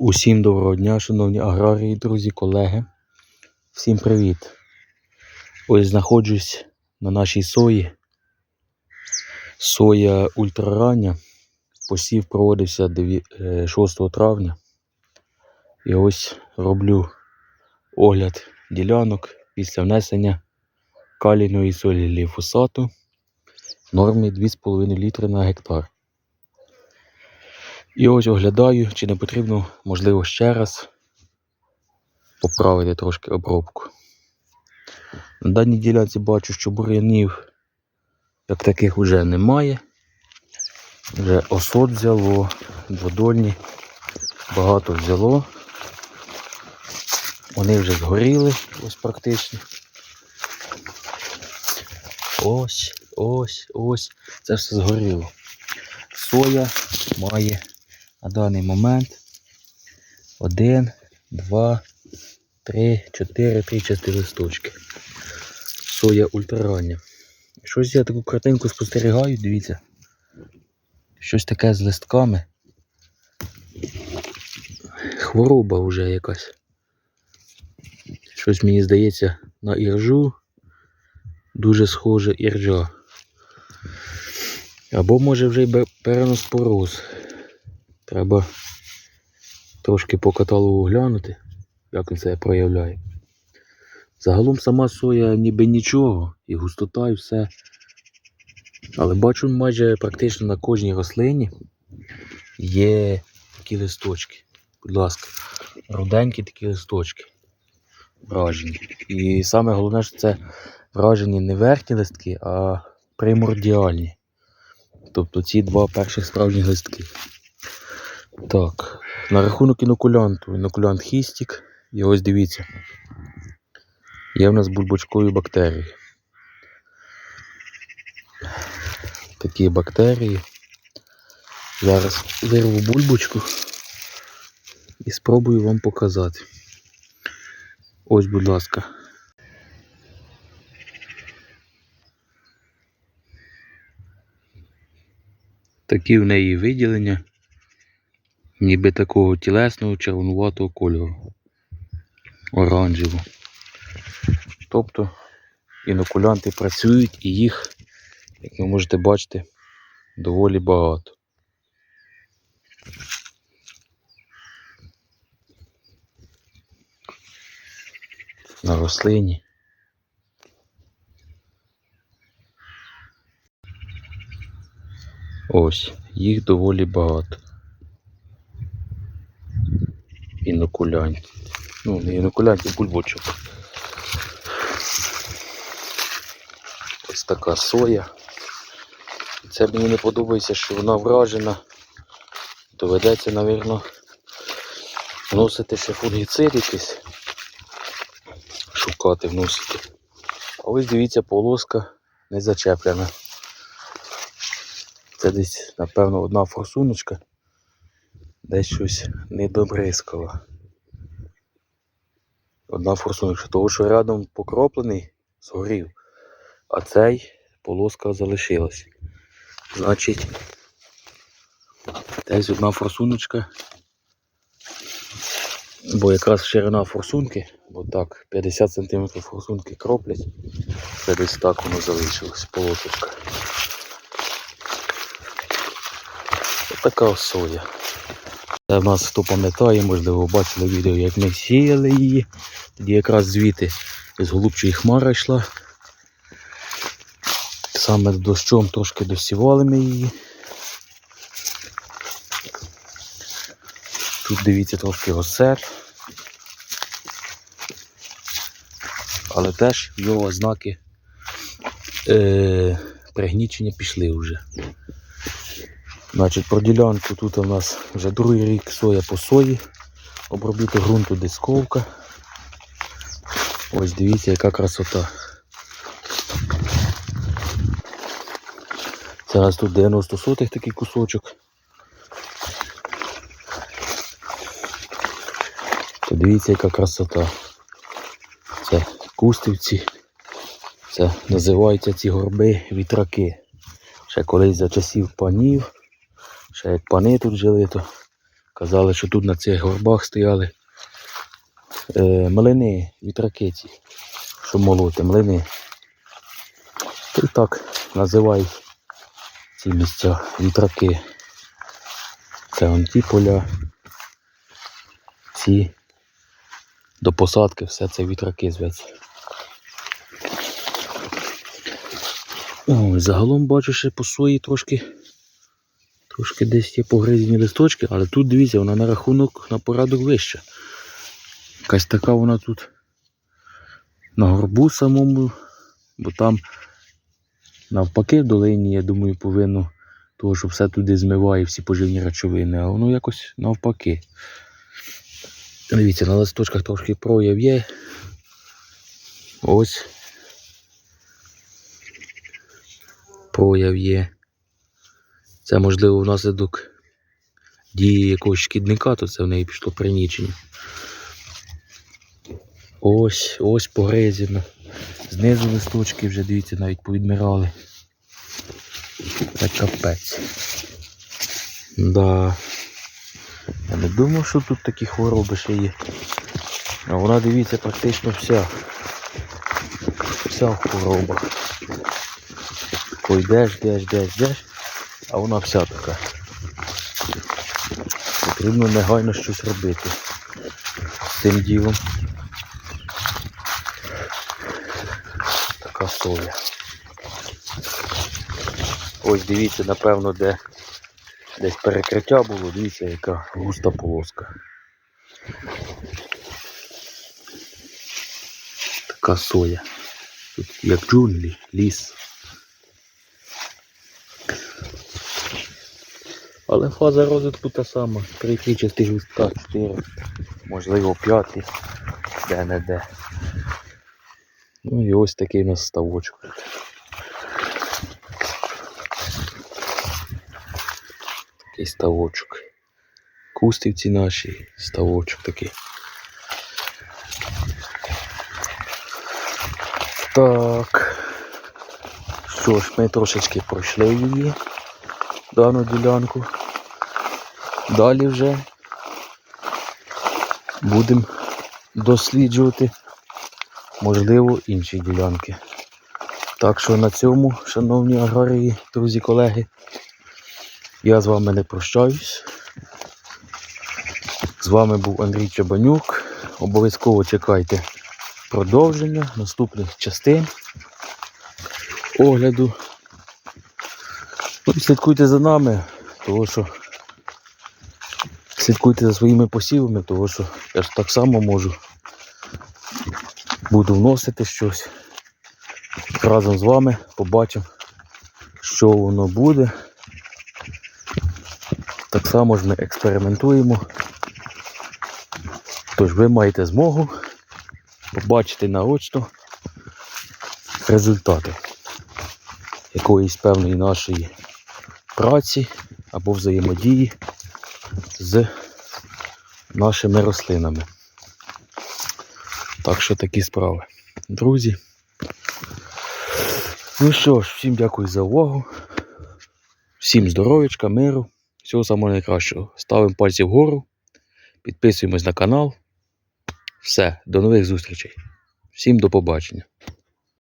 Усім доброго дня, шановні аграрії, друзі, колеги. Всім привіт. Ось знаходжусь на нашій сої. Соя ультрарання. Посів проводився е, 6 травня. І ось роблю огляд ділянок після внесення калійної солі ліфосату в нормі 2,5 літри на гектар. І ось оглядаю, чи не потрібно, можливо, ще раз поправити трошки обробку. На даній ділянці бачу, що бур'янів як таких вже немає. Вже осот взяло, дводольні багато взяло. Вони вже згоріли ось практично. Ось, ось, ось. Це все згоріло. Соя має на даний момент один, два, три, чотири, три чисті листочки. Соя ультрарання. Щось я таку картинку спостерігаю, дивіться. Щось таке з листками. Хвороба вже якась. Щось мені здається на іржу. Дуже схоже іржа. Або може вже й переноспороз. Треба трошки по каталогу глянути, як він себе проявляє. Загалом сама соя ніби нічого, і густота, і все. Але бачу майже практично на кожній рослині є такі листочки. Будь ласка, руденькі такі листочки. Вражені. І саме головне, що це вражені не верхні листки, а примордіальні. Тобто ці два перших справжніх листки. Так, на рахунок інокулянту. Інокулянт хістік. І ось дивіться. Є в нас бульбочкові бактерії. Такі бактерії. Зараз вирву бульбочку і спробую вам показати. Ось, будь ласка. Такі в неї виділення ніби такого тілесного червонуватого кольору. Оранжево. Тобто інокулянти працюють і їх, як ви можете бачити, доволі багато. На рослині. Ось, їх доволі багато. Інокулянтів. Ну, не інокулянтів, бульбочок. Ось така соя. Це мені не подобається, що вона вражена. Доведеться, мабуть, вносити ще фунгіцид якийсь. Шукати, вносити. А ось дивіться, полоска не зачеплена. Це десь, напевно, одна форсуночка. Десь щось недобризкала. Одна форсуночка, того що рядом покроплений, згорів, а цей полоска залишилась. Значить, десь одна форсуночка. Бо якраз ширина форсунки, бо так, 50 см форсунки кроплять, це десь так воно залишилось, полосочка. Така ось соя. Це в нас, хто пам'ятає, можливо, бачили відео, як ми сіяли її. Тоді якраз звідти з голубчої хмара йшла. Саме дощом трошки досівали ми її. Тут дивіться трошки осет. Але теж його ознаки е, пригнічення пішли вже. Значить, про ділянку тут у нас вже другий рік соя по сої. Обробити ґрунту дисковка. Ось дивіться, яка красота. Зараз тут 90 сотих такий кусочок. Подивіться, яка красота. Це кустівці. Це називаються ці горби вітраки. Ще колись за часів панів. Ще як пани тут жили, то Казали, що тут на цих горбах стояли е, млини, вітраки ці, що молоти, млини. І так називають ці місця вітраки. Це вон ті поля, ці до посадки, все це вітраки зветься. Загалом бачу ще по сої трошки, трошки десь є погризені листочки, але тут дивіться, вона на рахунок на порядок вища. Якась така вона тут на горбу самому, бо там навпаки в долині, я думаю, повинно того, що все туди змиває всі поживні речовини, а воно якось навпаки. Дивіться, на листочках трошки прояв є. Ось. Прояв є. Це можливо внаслідок дії якогось шкідника, то це в неї пішло принічення. Ось, ось погризено. Знизу листочки вже, дивіться, навіть повідмирали. Це капець. Да. Я не думав, що тут такі хвороби ще є. А вона, дивіться, практично вся. Вся в хворобах. Тако йдеш, йдеш, йдеш, йдеш, а вона вся така. Потрібно негайно щось робити з цим ділом. Така соя. Ось дивіться, напевно, де десь перекриття було, дивіться, яка густа полоска. Така соя. Тут як джунглі, ліс. Але фаза розвитку та сама. Три части листка, чотири, можливо п'ятий, де не де. Ну і ось такий у нас ставочок. Такий ставочок. Кустівці наші, ставочок такий. Так. Що ж, ми трошечки пройшли її, дану ділянку. Далі вже будемо досліджувати, можливо, інші ділянки. Так що на цьому, шановні аграрії, друзі, колеги, я з вами не прощаюсь. З вами був Андрій Чабанюк. Обов'язково чекайте продовження наступних частин огляду. Ну, слідкуйте за нами, тому що слідкуйте за своїми посівами, тому що я ж так само можу буду вносити щось. Разом з вами побачимо, що воно буде. Так само ж ми експериментуємо. Тож ви маєте змогу побачити наочно результати якоїсь певної нашої праці або взаємодії з нашими рослинами. Так що такі справи. Друзі. Ну що ж, всім дякую за увагу. Всім здоров'ячка, миру, всього самого найкращого. Ставимо пальці вгору, підписуємось на канал. Все, до нових зустрічей. Всім до побачення.